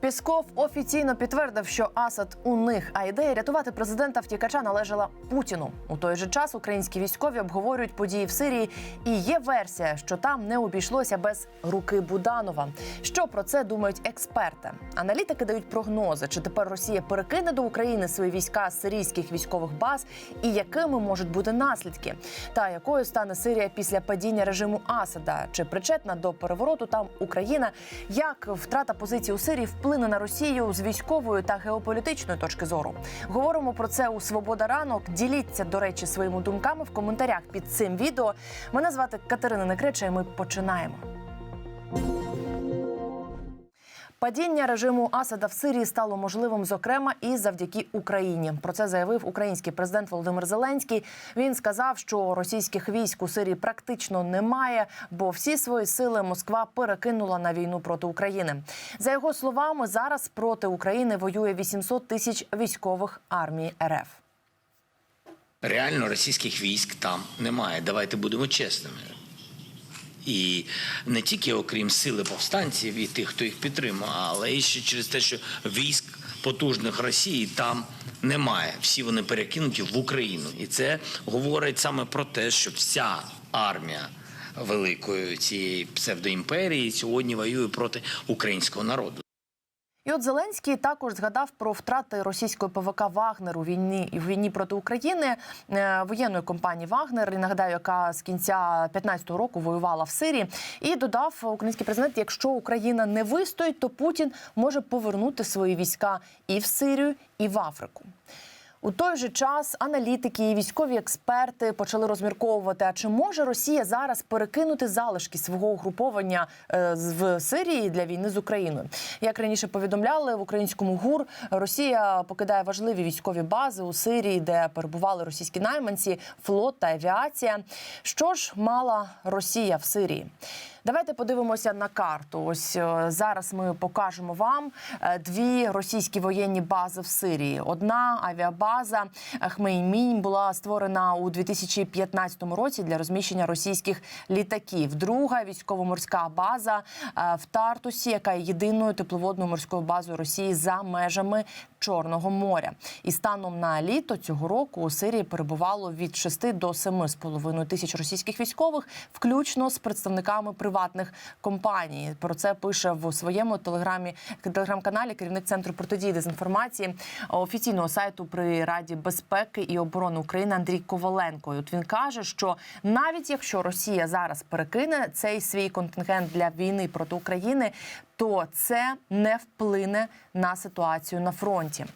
Пісков офіційно підтвердив, що Асад у них, а ідея рятувати президента втікача належала Путіну. У той же час українські військові обговорюють події в Сирії, і є версія, що там не обійшлося без руки Буданова. Що про це думають експерти? Аналітики дають прогнози, чи тепер Росія перекине до України свої війська з сирійських військових баз, і якими можуть бути наслідки, та якою стане Сирія після падіння режиму Асада, чи причетна до перевороту там Україна, як втрата позицій у Сирії вплине на Росію з військової та геополітичної точки зору. Говоримо про це у Свобода ранок. Діліться, до речі, своїми думками в коментарях під цим відео. Мене звати Катерина Некреча, і ми починаємо. Падіння режиму Асада в Сирії стало можливим, зокрема, і завдяки Україні. Про це заявив український президент Володимир Зеленський. Він сказав, що російських військ у Сирії практично немає, бо всі свої сили Москва перекинула на війну проти України. За його словами, зараз проти України воює 800 тисяч військових армії РФ. Реально російських військ там немає. Давайте будемо чесними. І не тільки окрім сили повстанців і тих, хто їх підтримує, але і ще через те, що військ потужних Росії там немає. Всі вони перекинуті в Україну. І це говорить саме про те, що вся армія великої цієї псевдоімперії сьогодні воює проти українського народу. І от Зеленський також згадав про втрати російської ПВК Вагнер у війні в війні проти України е, воєнної компанії Вагнер. І нагадаю, яка з кінця 15-го року воювала в Сирії, і додав український президент: якщо Україна не вистоїть, то Путін може повернути свої війська і в Сирію, і в Африку. У той же час аналітики і військові експерти почали розмірковувати, а чи може Росія зараз перекинути залишки свого угруповання е, в Сирії для війни з Україною? Як раніше повідомляли в українському ГУР, Росія покидає важливі військові бази у Сирії, де перебували російські найманці, флот та авіація. Що ж мала Росія в Сирії? Давайте подивимося на карту. Ось е, зараз ми покажемо вам е, дві російські воєнні бази в Сирії. Одна авіабаза е, Хмеймінь була створена у 2015 році для розміщення російських літаків. Друга військово-морська база в Тартусі, яка є єдиною тепловодною морською базою Росії за межами Чорного моря. І станом на літо цього року у Сирії перебувало від 6 до 7,5 тисяч російських військових, включно з представниками приватних компаній. Про це пише в своєму телеграмі телеграм-каналі керівник центру протидії дезінформації офіційного сайту при Раді безпеки і оборони України Андрій Коваленко. І От він каже, що навіть якщо Росія зараз перекине цей свій контингент для війни проти України, то це не вплине на ситуацію на фронті.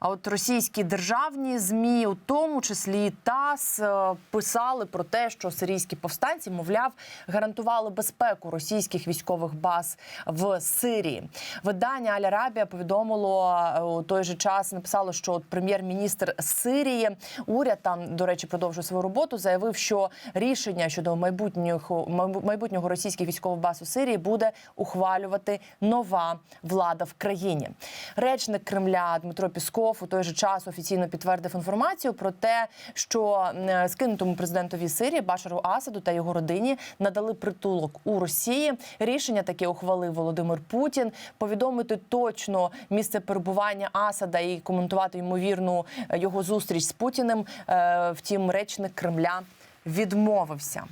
А от російські державні змі, у тому числі ТАСС, е, писали про те, що сирійські повстанці, мовляв, гарантували безпеку російських військових баз в Сирії. Видання Аль Арабія повідомило е, у той же час. Написало, що прем'єр-міністр Сирії уряд там, до речі, продовжує свою роботу. Заявив, що рішення щодо майбутнього майбутнього російських військових баз у Сирії буде ухвалювати нова влада в країні. Речник Кремля Дмитро Пісков у той же час офіційно підтвердив інформацію про те, що е, скинутому президентові Сирії Башару Асаду та його родині надали притулок у Росії. Рішення таке ухвалив Володимир Путін. Повідомити точно місце перебування Асада і коментувати ймовірну е, його зустріч з Путіним. е, Втім, речник Кремля відмовився.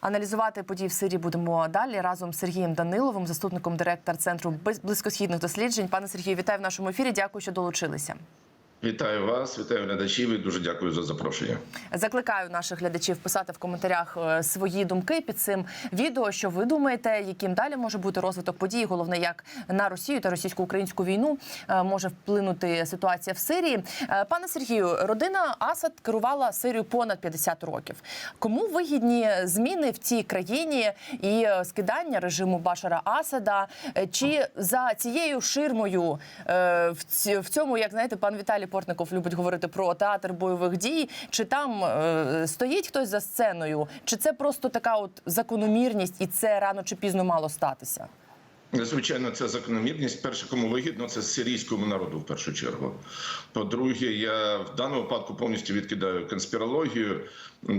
Аналізувати події в Сирії будемо далі разом з Сергієм Даниловим, заступником директора центру близькосхідних досліджень. Пане Сергію, вітаю в нашому ефірі. Дякую, що долучилися. Вітаю вас, вітаю глядачів і дуже дякую за запрошення. Закликаю наших глядачів писати в коментарях е, свої думки під цим відео. Що ви думаєте, яким далі може бути розвиток подій? Головне, як на Росію та російсько-українську війну е, може вплинути ситуація в Сирії. Е, Пане Сергію, родина Асад керувала Сирією понад 50 років. Кому вигідні зміни в цій країні і скидання режиму Башара Асада? Чи за цією ширмою в цьому, як знаєте, пан Віталій Портников любить говорити про театр бойових дій. Чи там е, стоїть хтось за сценою, чи це просто така от закономірність, і це рано чи пізно мало статися? Звичайно, це закономірність. Перше, кому вигідно, це сирійському народу в першу чергу. По-друге, я в даному випадку повністю відкидаю конспірологію,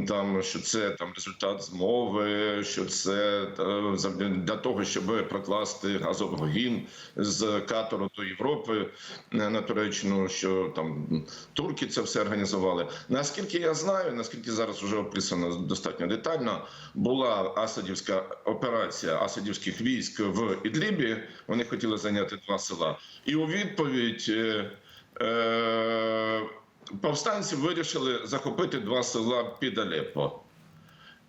там що це там результат змови, що це для того, щоб прокласти газовогін з Катору до Європи е, на Туреччину, що там турки це все організували. Наскільки я знаю, наскільки зараз вже описано достатньо детально, була асадівська операція асадівських військ в Ідлібі. Вони хотіли зайняти два села, і у відповідь. е, е, Повстанці вирішили захопити два села під Алеппо.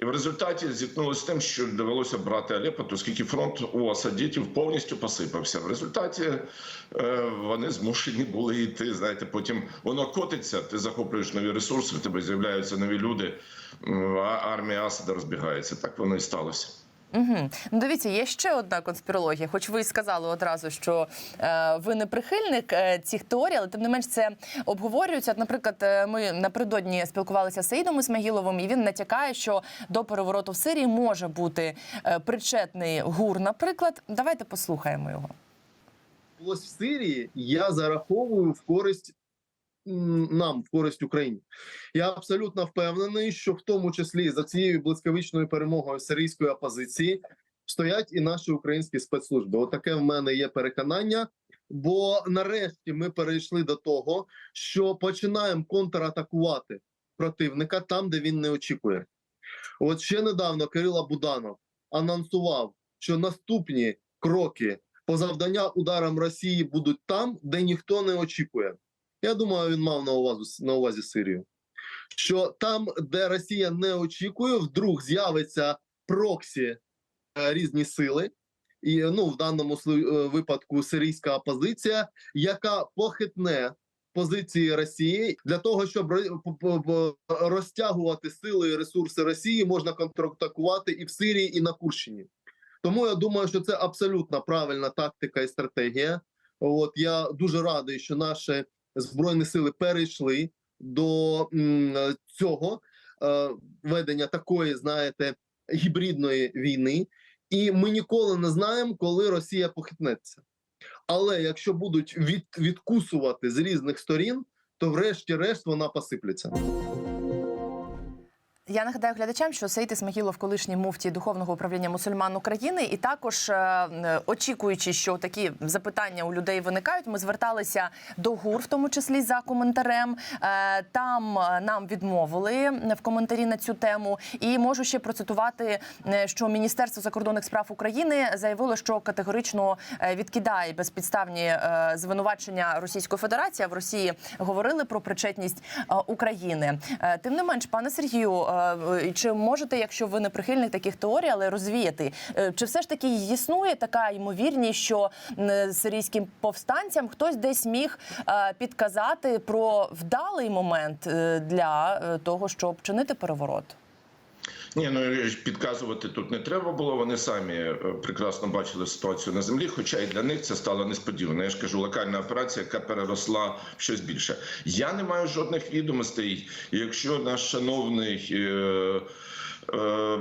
І в результаті зіткнулося з тим, що довелося брати Алеппо, оскільки фронт у асадітів повністю посипався. В результаті е, вони змушені були йти. Знаєте, потім воно котиться, ти захоплюєш нові ресурси, в тебе з'являються нові люди, а армія Асада розбігається. Так воно і сталося. Угу. Ну, дивіться, є ще одна конспірологія. Хоч ви і сказали одразу, що е, ви не прихильник е, цих теорій, але тим не менш це обговорюється. Наприклад, е, ми напередодні спілкувалися з Саїдом Ісмагіловим, і він натякає, що до перевороту в Сирії може бути е, причетний гур. Наприклад, давайте послухаємо його. Ось в Сирії я зараховую в користь нам, в користь Україні. Я абсолютно впевнений, що в тому числі за цією блискавичною перемогою сирійської опозиції стоять і наші українські спецслужби. Отаке в мене є переконання. Бо нарешті ми перейшли до того, що починаємо контратакувати противника там, де він не очікує. От ще недавно Кирила Буданов анонсував, що наступні кроки по завдання ударам Росії будуть там, де ніхто не очікує. Я думаю, він мав на увазі на увазі Сирію. Що там, де Росія не очікує, вдруг з'явиться проксі е, різні сили, і ну в даному е, випадку сирійська опозиція, яка похитне позиції Росії для того, щоб розтягувати сили і ресурси Росії, можна контратакувати і в Сирії, і на Курщині. Тому я думаю, що це абсолютно правильна тактика і стратегія. От я дуже радий, що наші збройні сили перейшли до цього е, ведення такої, знаєте, гібридної війни, і ми ніколи не знаємо, коли Росія похитнеться. Але якщо будуть від, відкусувати з різних сторін, то врешті-решт вона посипляться. Я нагадаю глядачам, що Саїд Ісмагілов, колишній муфтій духовного управління мусульман України, і також е, очікуючи, що такі запитання у людей виникають, ми зверталися до ГУР, в тому числі за коментарем. Е, Там е, нам відмовили в коментарі на цю тему. І можу ще процитувати, що Міністерство закордонних справ України заявило, що категорично відкидає безпідставні звинувачення Російської Федерації. А в Росії говорили про причетність України. Тим не менш, пане Сергію, чи можете, якщо ви не прихильник таких теорій, але розвіяти, е, чи все ж таки існує така ймовірність, що м, сирійським повстанцям хтось десь міг е, підказати про вдалий момент е, для е, того, щоб чинити переворот? Ні, ну підказувати тут не треба було. Вони самі е, прекрасно бачили ситуацію на землі, хоча і для них це стало несподівано. Я ж кажу, локальна операція, яка переросла в щось більше. Я не маю жодних відомостей. Якщо наш шановний. Е- е,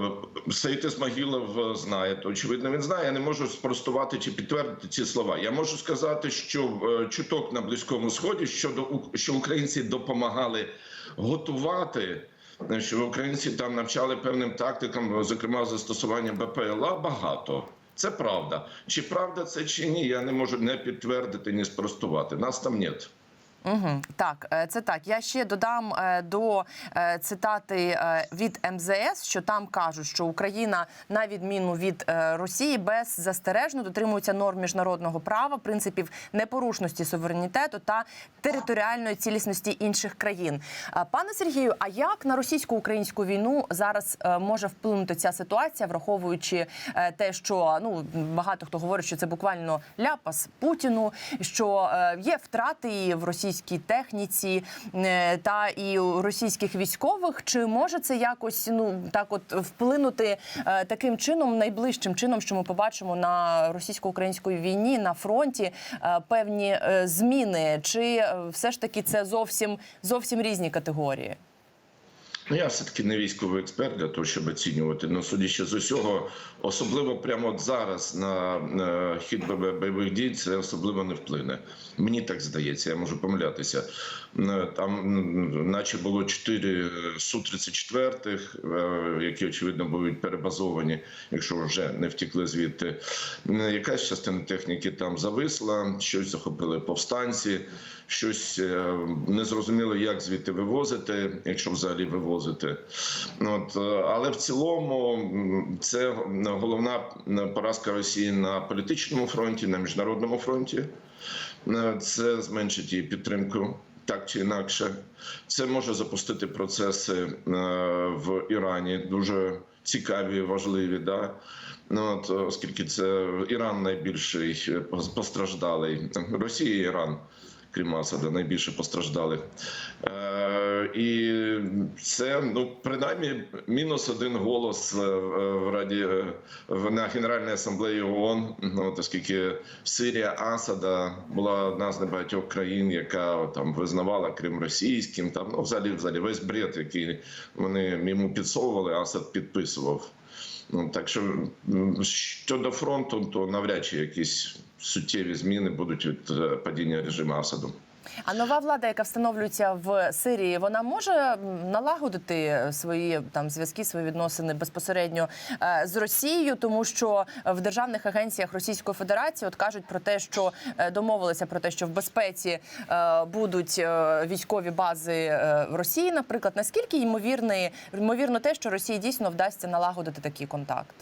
Саїд Ісмагілов знає, то очевидно він знає. Я не можу спростувати чи підтвердити ці слова. Я можу сказати, що е, чуток на близькому сході щодо що українці допомагали готувати що українці там навчали певним тактикам, зокрема застосування БПЛА, багато. Це правда. Чи правда це чи ні? Я не можу не підтвердити, ні спростувати. Нас там нет. Угу, так, е, це так. Я ще додам е, до е, цитати від МЗС, що там кажуть, що Україна, на відміну від Росії, беззастережно дотримується норм міжнародного права, принципів непорушності суверенітету та територіальної цілісності інших країн. Пане Сергію, а як на російсько-українську війну зараз може вплинути ця ситуація, враховуючи те, що ну багато хто говорить, що це буквально ляпас Путіну, що є втрати в російській техніці е, та і російських військових. Чи може це якось ну так, от вплинути е, таким чином, найближчим чином, що ми побачимо на російсько-українській війні на фронті е, певні зміни? Чи все ж таки це зовсім зовсім різні категорії? Ну, я все-таки не військовий експерт для того, щоб оцінювати. Ну, судячи з усього, особливо прямо от зараз на хід бойових дій, це особливо не вплине. Мені так здається, я можу помилятися. Е, Там, наче було чотири Су-34, е, які очевидно будуть перебазовані, якщо вже не втекли звідти. Якась частина техніки там зависла, щось захопили повстанці, щось е, незрозуміло, як звідти вивозити, якщо взагалі вивозити. От, е, але в цілому це головна поразка Росії на політичному фронті, на міжнародному фронті. Це зменшить її підтримку. Так чи інакше, це може запустити процеси е, в Ірані дуже цікаві, важливі. Да? Ну, от, оскільки це Іран найбільший е, постраждалий, Росія і Іран, крім Асада, найбільше постраждали. Е, і це ну принаймні мінус один голос е, в Раді е, на Генеральній асамблеї ООН, ну, оскільки Сирія Асада була одна з небагатьох країн, яка там визнавала Крим російським. Там ну взагалі, взагалі весь бред, який вони йому підсовували, Асад підписував. Ну так що щодо фронту, то навряд чи якісь суттєві зміни будуть від е, падіння режиму Асаду. А нова влада, яка встановлюється в Сирії, вона може налагодити свої там зв'язки, свої відносини безпосередньо е, з Росією, тому що в державних агенціях Російської Федерації от кажуть про те, що е, домовилися про те, що в безпеці будуть військові бази в Росії, наприклад. Наскільки ймовірний ймовірно те, що Росії дійсно вдасться налагодити такий контакт?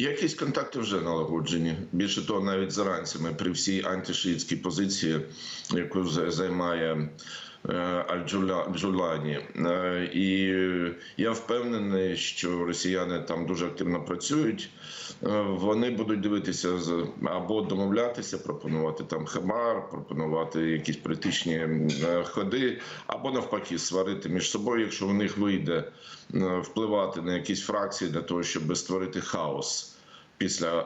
Якісь контакти вже налагоджені. Більше того, навіть заранцями при всій антишиїтській позиції, яку займає е, Аль-Джулані. Е, І я впевнений, що росіяни там дуже активно працюють. Е, Вони будуть дивитися або домовлятися, пропонувати там хабар, пропонувати якісь політичні е, ходи, або навпаки сварити між собою, якщо у них вийде е, впливати на якісь фракції для того, щоб створити хаос після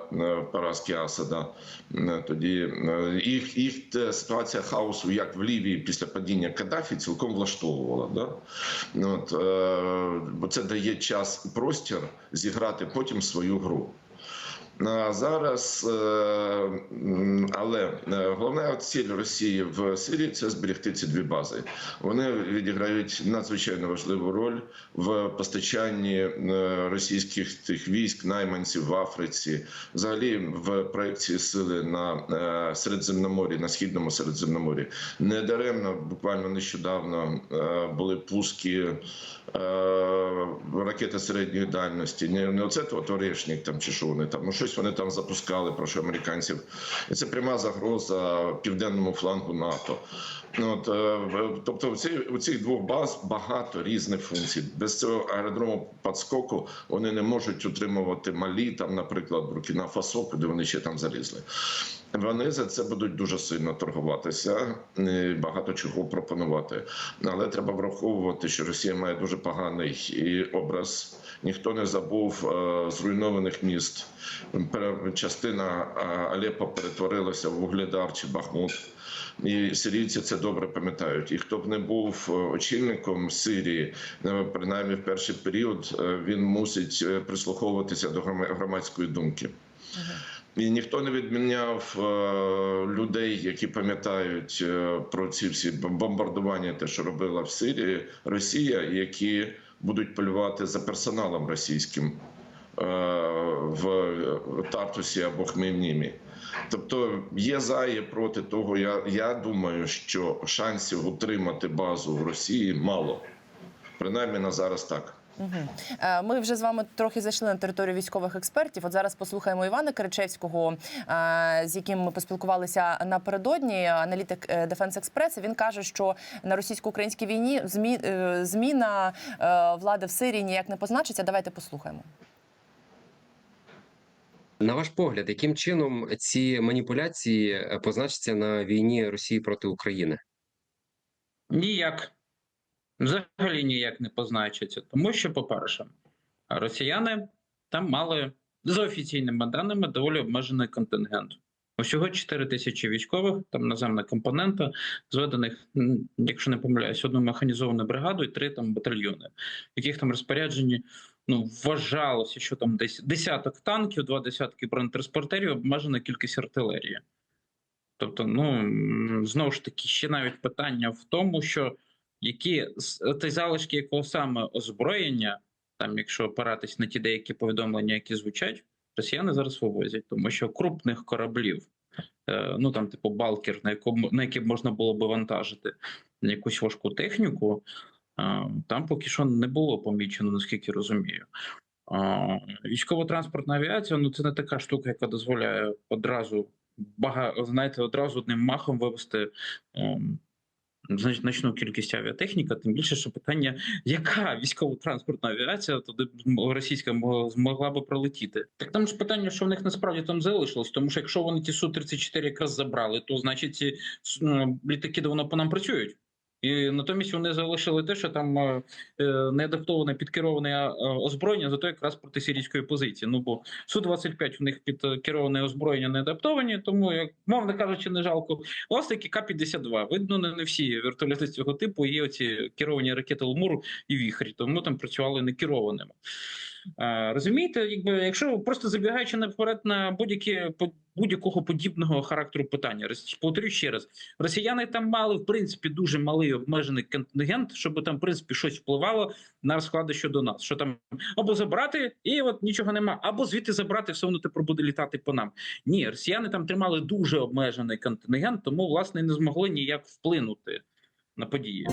поразки Асада. Тоді їх, їх ситуація хаосу, як в Лівії після падіння Каддафі, цілком влаштовувала. Да? От, бо це дає час і простір зіграти потім свою гру. А зараз, е, але е, головна ціль Росії в Сирії це зберегти ці дві бази. Вони відіграють надзвичайно важливу роль в постачанні е, російських тих військ, найманців в Африці, взагалі в проекції сили на Середземноморі, на східному Середземноморі. Недаремно буквально нещодавно були пуски ракети середньої дальності. Не оце то там чи що вони там. Ну щось вони там запускали, про що американців. І це пряма загроза південному флангу НАТО. Ну, от, е, тобто, у, цих, у цих двох баз багато різних функцій. Без цього аеродрому підскоку вони не можуть утримувати малі, там, наприклад, Буркіна Фасо, куди вони ще там залізли. Вони за це будуть дуже сильно торгуватися, багато чого пропонувати. Але треба враховувати, що Росія має дуже поганий образ. Ніхто не забув е, зруйнованих міст. Частина е, Алеппо перетворилася в Вугледар чи Бахмут. І сирійці це добре пам'ятають. І хто б не був е, очільником Сирії, е, принаймні в перший період, е, він мусить е, прислуховуватися до громадської думки. І ніхто не відміняв е, людей, які пам'ятають е, про ці всі бомбардування, те, що робила в Сирії Росія, які будуть полювати за персоналом російським е, в Тартусі або Хмельнімі. Тобто є за, є проти того. Я, я думаю, що шансів утримати базу в Росії мало. Принаймні на зараз так. Е, Ми вже з вами трохи зайшли на територію військових експертів. От зараз послухаємо Івана Киричевського, е, з яким ми поспілкувалися напередодні. Аналітик е, Defense Express. Він каже, що на російсько-українській війні е, зміна влади в Сирії ніяк не позначиться. Давайте послухаємо. На ваш погляд, яким чином ці маніпуляції позначаться на війні Росії проти України? Ніяк. Взагалі ніяк не позначиться. Тому що, по-перше, росіяни там мали за офіційними даними доволі обмежений контингент. Усього 4 тисячі військових, там наземна компонента, зведених, якщо не помиляюсь, одну механізовану бригаду і три там батальйони, яких там розпорядженні ну, вважалося, що там десь десяток танків, два десятки бронетранспортерів, обмежена кількість артилерії. Тобто, ну знову ж таки, ще навіть питання в тому, що які ті залишки якого саме озброєння, там, якщо опиратись на ті деякі повідомлення, які звучать, росіяни зараз вивозять, тому що крупних кораблів, е, ну там, типу, балкер, на якому на який можна було би вантажити якусь важку техніку, е, там поки що не було помічено, наскільки розумію. Військово-транспортна авіація ну це не така штука, яка дозволяє одразу бага, знаєте, одразу одним махом вивести ем, значну кількість авіатехніка. Тим більше, що питання, яка військово-транспортна авіація туди російська мо- змогла би пролетіти. Так там ж питання, що в них насправді там залишилось, тому що якщо вони ті су 34 якраз забрали, то значить ці літаки давно по нам працюють. І натомість вони залишили те, що там е, е, неадаптоване підкероване е, озброєння, зато якраз проти сирійської позиції. Ну бо Су-25 у них під е, кероване озброєння не адаптовані, тому, як мовно кажучи, не жалко. Власники К-52. Видно, не, не всі вертольоти цього типу є оці керовані ракети Лмур і Віхрі, тому там працювали не керованими. Розумієте, якби якщо просто забігаючи наперед на будь-які будь-якого подібного характеру питання, повторюю ще раз, росіяни там мали в принципі дуже малий обмежений контингент, щоб там в принципі щось впливало на розклади щодо нас. Що там або забрати, і от нічого нема, або звідти забрати, все одно тепер буде літати по нам. Ні, росіяни там тримали дуже обмежений контингент, тому власне не змогли ніяк вплинути на події.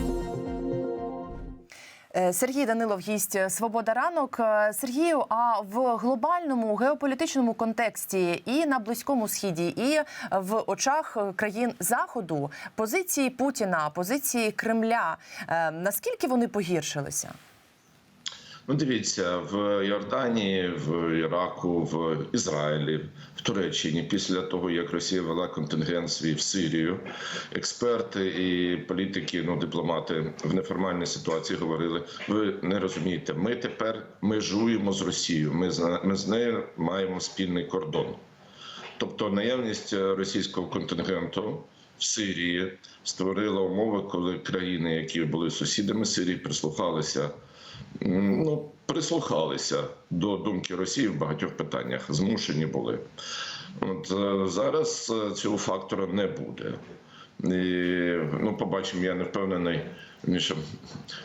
Е, Сергій Данилов, гість е, Свобода ранок. Е, Сергію, а в глобальному геополітичному контексті і на близькому сході, і в очах країн заходу позиції Путіна, позиції Кремля. Наскільки вони погіршилися? Ну, дивіться, в Йорданії, в Іраку, в Ізраїлі, в Туреччині, після того як Росія вела контингент свій в Сирію, експерти і політики, ну дипломати в неформальній ситуації говорили: ви не розумієте, ми тепер межуємо з Росією. Ми ми з нею маємо спільний кордон. Тобто наявність російського контингенту в Сирії створила умови, коли країни, які були сусідами Сирії, прислухалися ну, прислухалися до думки Росії в багатьох питаннях, змушені були. От е, зараз е, цього фактора не буде. І, ну, побачимо, я не впевнений. Що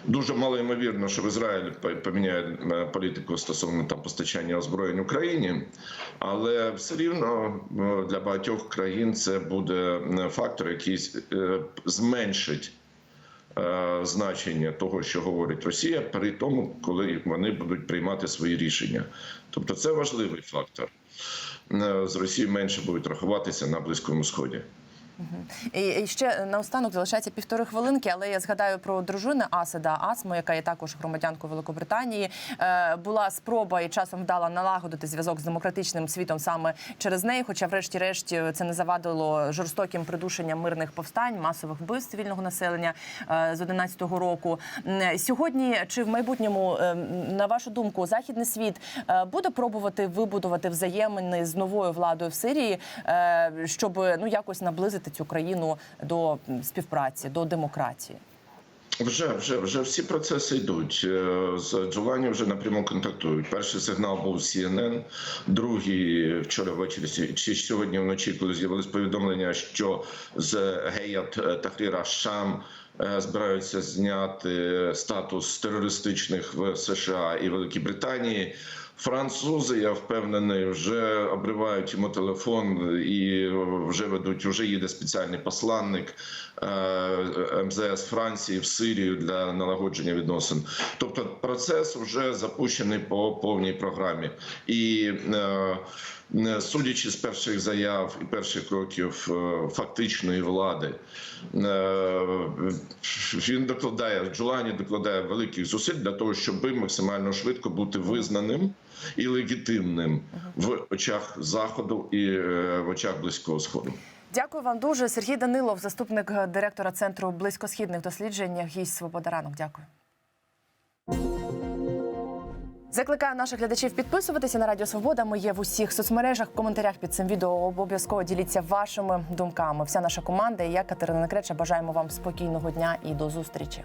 дуже мало ймовірно, що в Ізраїль поміняє е, політику стосовно там постачання озброєнь Україні, але все рівно для багатьох країн це буде фактор, який зменшить значення того, що говорить Росія, при тому, коли вони будуть приймати свої рішення. Тобто, це важливий фактор. Е, З Росією менше будуть рахуватися на Близькому Сході. І ще наостанок залишається півтори хвилинки, але я згадаю про дружину Асада Асму, яка є також громадянкою Великобританії. Е, була спроба і часом вдала налагодити зв'язок з демократичним світом саме через неї. Хоча, врешті-решт, це не завадило жорстоким придушенням мирних повстань, масових вбивств цивільного населення е, з 11-го року. Сьогодні чи в майбутньому, е, на вашу думку, західний світ буде пробувати вибудувати взаємини з новою владою в Сирії, щоб ну якось наблизити цю країну до співпраці, до демократії? Вже вже вже всі процеси йдуть. Е, З Джулані вже напряму контактують. Перший сигнал був CNN, другий вчора ввечері чи сьогодні вночі, коли з'явилось повідомлення, що з Геят Тахріра Шам е, збираються зняти статус терористичних в США і Великій Британії. Французи, я впевнений, вже обривають йому телефон і вже ведуть. Вже їде спеціальний посланник е, МЗС Франції в Сирію для налагодження відносин. Тобто процес вже запущений по повній програмі. І е, судячи з перших заяв і перших кроків е, фактичної влади, е, він докладає Джулані докладає великих зусиль для того, щоб максимально швидко бути визнаним і легітимним в очах заходу і е, в очах близького сходу. Дякую вам дуже. Сергій Данилов, заступник е, директора центру близькосхідних досліджень. Гість Свобода ранок. Дякую. Закликаю наших глядачів підписуватися на Радіо Свобода. Ми є в усіх соцмережах. В коментарях під цим відео обов'язково діліться вашими думками. Вся наша команда і я, Катерина Некреча, бажаємо вам спокійного дня і до зустрічі.